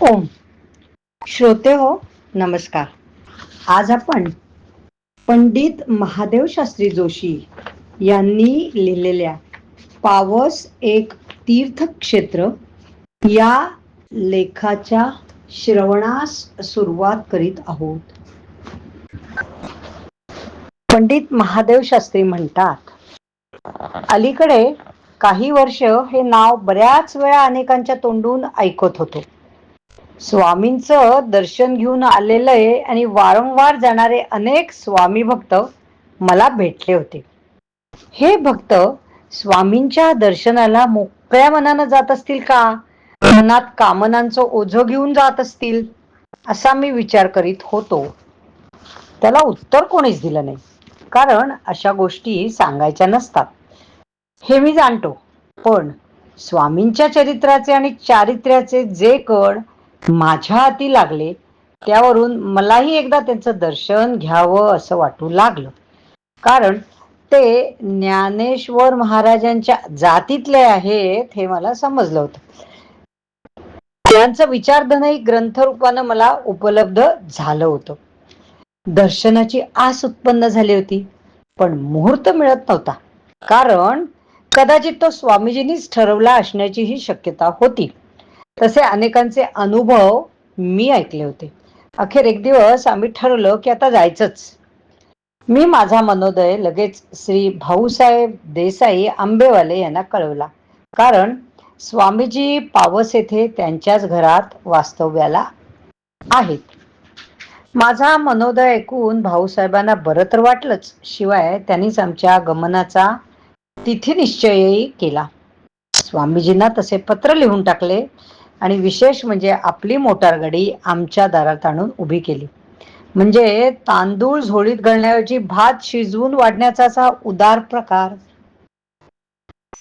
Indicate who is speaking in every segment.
Speaker 1: ओम. श्रोते हो नमस्कार. आज आपण पंडित महादेव शास्त्री जोशी यांनी लिहिलेल्या पावस एक तीर्थक्षेत्र या लेखाच्या श्रवणास सुरुवात करीत आहोत. पंडित महादेव शास्त्री म्हणतात अलीकडे काही वर्ष हे नाव बऱ्याच वेळा अनेकांच्या तोंडून ऐकत होतो. स्वामींचं दर्शन घेऊन आलेले आणि वारंवार जाणारे अनेक स्वामी भक्त मला भेटले होते. हे भक्त स्वामींच्या दर्शनाला मोकळ्या मनानं जात असतील का? मनात कामनांचं ओझं घेऊन जात असतील? असा मी विचार करीत होतो. त्याला उत्तर कोणीच दिलं नाही. कारण अशा गोष्टी सांगायच्या नसतात. हे मी जाणतो. पण स्वामींच्या चरित्राचे आणि चारित्र्याचे जे कण माझ्या हाती लागले त्यावरून मलाही एकदा त्यांचं दर्शन घ्यावं असं वाटू लागलं. कारण ते ज्ञानेश्वर महाराजांच्या जातीतले आहेत हे मला समजलं होतं. त्यांचं विचारधनही ग्रंथरूपानं मला उपलब्ध झालं होतं. दर्शनाची आस उत्पन्न झाली होती पण मुहूर्त मिळत नव्हता. कारण कदाचित तो स्वामीजींनीच ठरवला असण्याची ही शक्यता होती. तसे अनेकांचे अनुभव मी ऐकले होते. अखेर एक दिवस आम्ही ठरवलं की आता जायचंच. मी माझा मनोदय लगेच श्री भाऊसाहेब देसाई आंबेवाले यांना कळवला. कारण स्वामीजी पावस येथे त्यांच्याच घरात वास्तव्याला आहेत. माझा मनोदय ऐकून भाऊसाहेबांना बरं तर वाटलंच. शिवाय त्यांनीच आमच्या गमनाचा तिथी निश्चयही केला. स्वामीजींना तसे पत्र लिहून टाकले. आणि विशेष म्हणजे आपली मोटारगाडी आमच्या दारात आणून उभी केली. म्हणजे तांदूळ झोळीत घालण्याऐवजी भात शिजवून वाढण्याचा असा उदार प्रकार.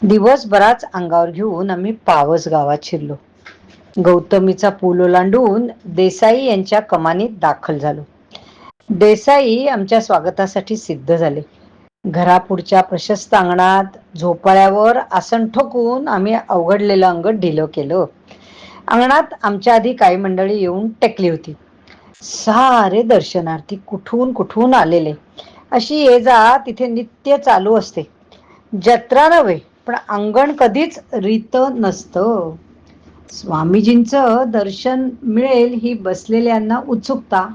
Speaker 1: दिवसभराच अंगावर घेऊन आम्ही पावस गावात शिरलो. गौतमीचा पूल ओलांडून देसाई यांच्या कमानीत दाखल झालो. देसाई आमच्या स्वागतासाठी सिद्ध झाले. घरापुढच्या प्रशस्त अंगणात झोपाळ्यावर आसन ठोकून आम्ही अवघडलेलं अंग ढिलं केलं. अंगणात आमच्या आधी काही मंडळी येऊन टेकली होती. सारे दर्शनार्थी कुठून कुठून आलेले? अशी ये जा तिथे नित्य चालू असते. जत्रा नव्हे पण अंगण कधीच रीत नसतं. स्वामीजींचं दर्शन मिळेल ही बसलेल्यांना उत्सुकता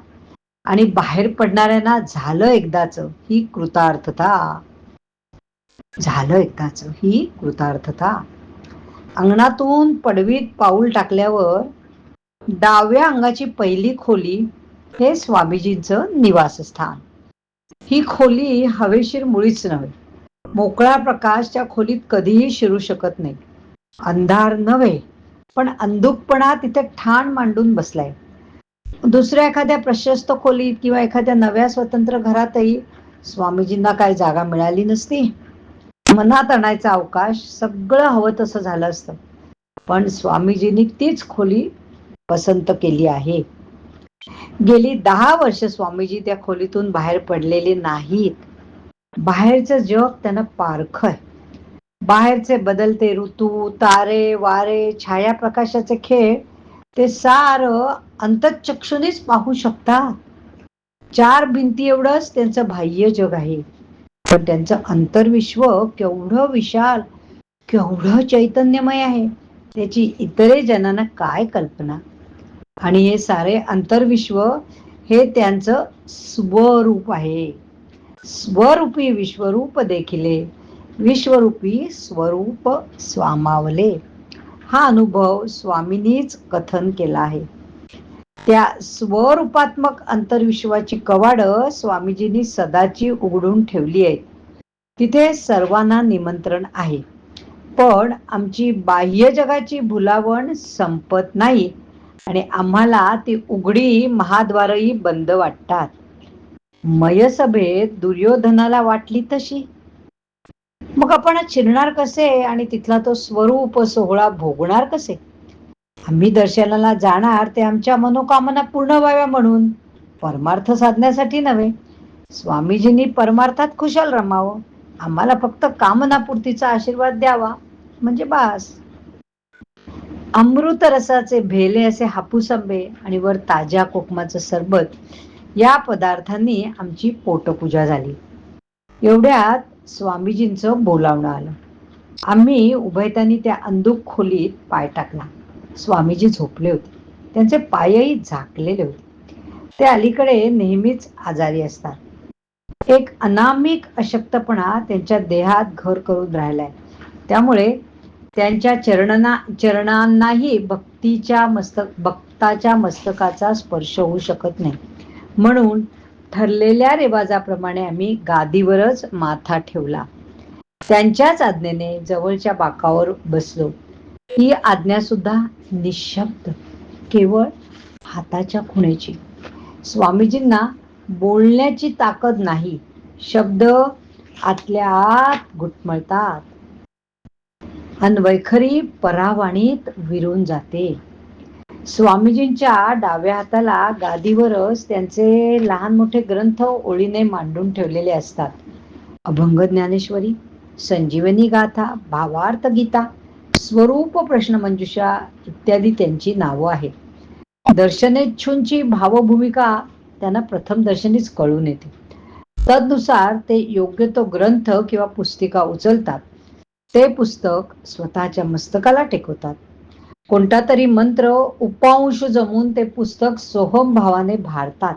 Speaker 1: आणि बाहेर पडणाऱ्यांना झालं एकदाच ही कृतार्थता. झालं एकदाच ही कृतार्थता. अंगणातून पडवीत पाऊल टाकल्यावर डाव्या अंगाची पहिली खोली हे स्वामीजींचं निवासस्थान. ही खोली हवेशीर मुळीच नव्हे. मोकळा प्रकाश त्या खोलीत कधीही शिरू शकत नाही. अंधार नव्हे पण अंधुकपणा तिथे ठाण मांडून बसलाय. दुसऱ्या एखाद्या प्रशस्त खोलीत किंवा एखाद्या नव्या स्वतंत्र घरातही स्वामीजींना काय जागा मिळाली नसती? मनात आणायचा अवकाश सगळं हवं तसं झालं असतं. पण स्वामीजींनी तीच खोली पसंत केली आहे. गेली दहा वर्ष स्वामीजी त्या खोलीतून बाहेर पडलेले नाहीत. बाहेरचं जग त्यांना पारख आहे. बाहेरचे बदलते ऋतू तारे वारे छाया प्रकाशाचे खेळ ते सार अंतचक्षुनीच पाहू शकतात. चार भिंती एवढंच त्यांचं बाह्य जग आहे. पण त्यांचं अंतर्विश्व केवढं विशाल केवढं चैतन्यमय आहे त्याची इतरे जनांना काय कल्पना? आणि हे सारे अंतर्विश्व हे त्यांचं स्वरूप आहे. स्वरूपी विश्वरूप देखिले विश्वरूपी स्वरूप स्वामावले. हा अनुभव स्वामींनीच कथन केला आहे. त्या स्वरूपात्मक अंतर्विश्वाची कवाडं स्वामीजींनी सदाची उघडून ठेवली आहेत. तिथे सर्वांना निमंत्रण आहे. पण आमची बाह्य जगाची भुलावण संपत नाही आणि आम्हाला ती उघडी महाद्वारही बंद वाटतात. मयसभेत दुर्योधनाला वाटली तशी. मग आपण चिरणार कसे आणि तिथला तो स्वरूप सोहळा भोगणार कसे? आम्ही दर्शनाला जाणार ते आमच्या मनोकामना पूर्ण व्हाव्या म्हणून. परमार्थ साधण्यासाठी नव्हे. स्वामीजींनी परमार्थात खुशाल रमावं. आम्हाला फक्त कामनापूर्तीचा आशीर्वाद द्यावा. म्हणजे बास. अमृत रसाचे भेले असे हापूस आंबे आणि वर ताज्या कोकमाचं सरबत या पदार्थांनी आमची पोटपूजा झाली. एवढ्यात स्वामीजींचं बोलावणं आलं. आम्ही उभयतांनी त्या अंधुक खोलीत पाय टाकला. स्वामीजी झोपले होते. त्यांचे पायही झाकलेले होते. ते अलीकडे नेहमीच आजारी असतात. एक अनामिक अशक्तपणा त्यांच्या देहात घर करून राहिलाय. त्यामुळे त्यांच्या चरणना चरणांनाही भक्तीच्या मस्तक भक्ताच्या मस्तकाचा स्पर्श होऊ शकत नाही. म्हणून ठरलेल्या रिवाजाप्रमाणे आम्ही गादीवरच माथा ठेवला. त्यांच्याच आज्ञेने जवळच्या बाकावर बसलो. ही आज्ञा सुद्धा निशब्द केवळ हाताच्या खुण्याची स्वामीजींना बोलण्याची ताकद नाही. शब्द आतल्या आत घुटमळतात अनवैखरी परावाणीत विरून जाते. स्वामीजींच्या डाव्या हाताला गादीवरच त्यांचे लहान मोठे ग्रंथ ओळीने मांडून ठेवलेले असतात. अभंग ज्ञानेश्वरी संजीवनी गाथा भावार्थ गीता स्वरूप प्रश्नमंजुषा इत्यादी त्यांची नावं आहेत. दर्शनेच्छूंची भावभूमिका त्यांना प्रथम दर्शनीच कळून येते. तदनुसार ते योग्य तो ग्रंथ किंवा पुस्तिका उचलतात. ते पुस्तक स्वतःच्या मस्तकाला टेकवतात. कोणता तरी मंत्र उपांश जमून ते पुस्तक सोहम भावाने भारतात.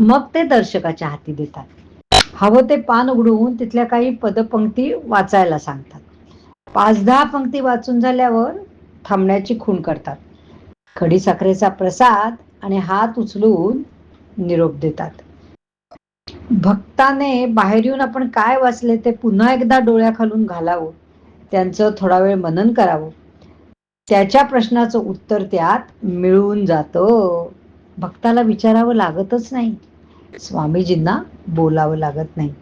Speaker 1: मग ते दर्शकाच्या हाती देतात. हवं ते पान उघडून तिथल्या काही पदपंक्ती वाचायला सांगतात. पाच दहा पंक्ती वाचून झाल्यावर थांबण्याची खूण करतात. खडीसाखरेचा प्रसाद आणि हात उचलून निरोप देतात. भक्ताने बाहेर येऊन आपण काय वाचले ते पुन्हा एकदा डोळ्याखालून घालावं. त्यांचं थोडा वेळ मनन करावं. त्याच्या प्रश्नाचं उत्तर त्यात मिळून जातं. भक्ताला विचारावं लागतच नाही. स्वामीजींना बोलावं लागत नाही.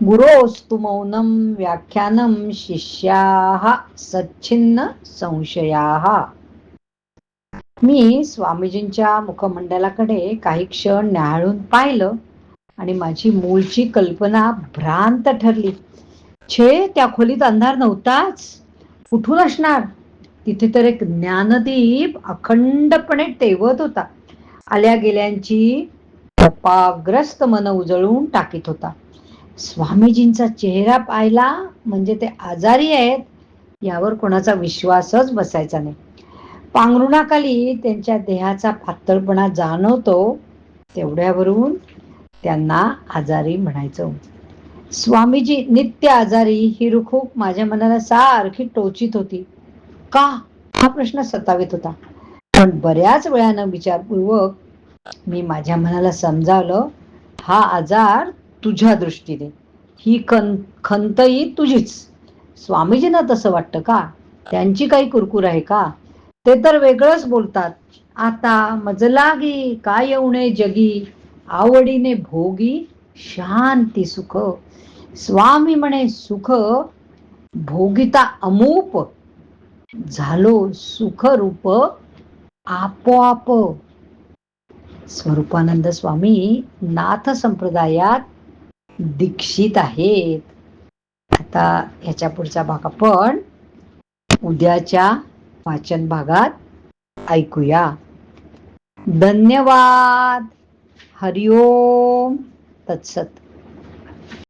Speaker 1: गुरोस्तु मौनम व्याख्यानम शिष्या सच्छिन्न संशया। मी स्वामीजींच्या मुखमंडलाकडे काही क्षण न्याहाळून पाहिलं आणि माझी मूळची कल्पना भ्रांत ठरली. छे त्या खोलीत अंधार नव्हताच. कुठून असणार? तिथे तर एक ज्ञानदीप अखंडपणे टेवत होता. आल्या गेल्यांची तपाग्रस्त मन उजळून टाकीत होता. स्वामीजींचा चेहरा पाहिला म्हणजे ते आजारी आहेत यावर कोणाचा विश्वासच बसायचा नाही. पांघरुणाखाली त्यांच्या देहाचा पातळपणा जाणवतो तेवढ्यावरून त्यांना आजारी म्हणायचं स्वामीजी नित्य आजारी ही रुखूक माझ्या मनाला सारखी टोचित होती. का? हा प्रश्न सतावित होता. पण बऱ्याच वेळानं विचारपूर्वक मी माझ्या मनाला समजावलं हा आजार तुझ्या दृष्टीने. ही खंत खंतही तुझीच. स्वामीजींना तसं वाटतं का? त्यांची काही कुरकुर आहे का? ते तर वेगळंच बोलतात. आता मजलागी काय येऊणे जगी? आवडीने भोगी शांती सुख. स्वामी म्हणे सुख भोगिता अमूप. झालो सुख रूप आपोआप. स्वरूपानंद स्वामी नाथ संप्रदायात दीक्षित आहेत. आता ह्याच्या पुढचा भाग आपण उद्याच्या वाचन भागात ऐकूया. धन्यवाद. हरिओम. तत्सत.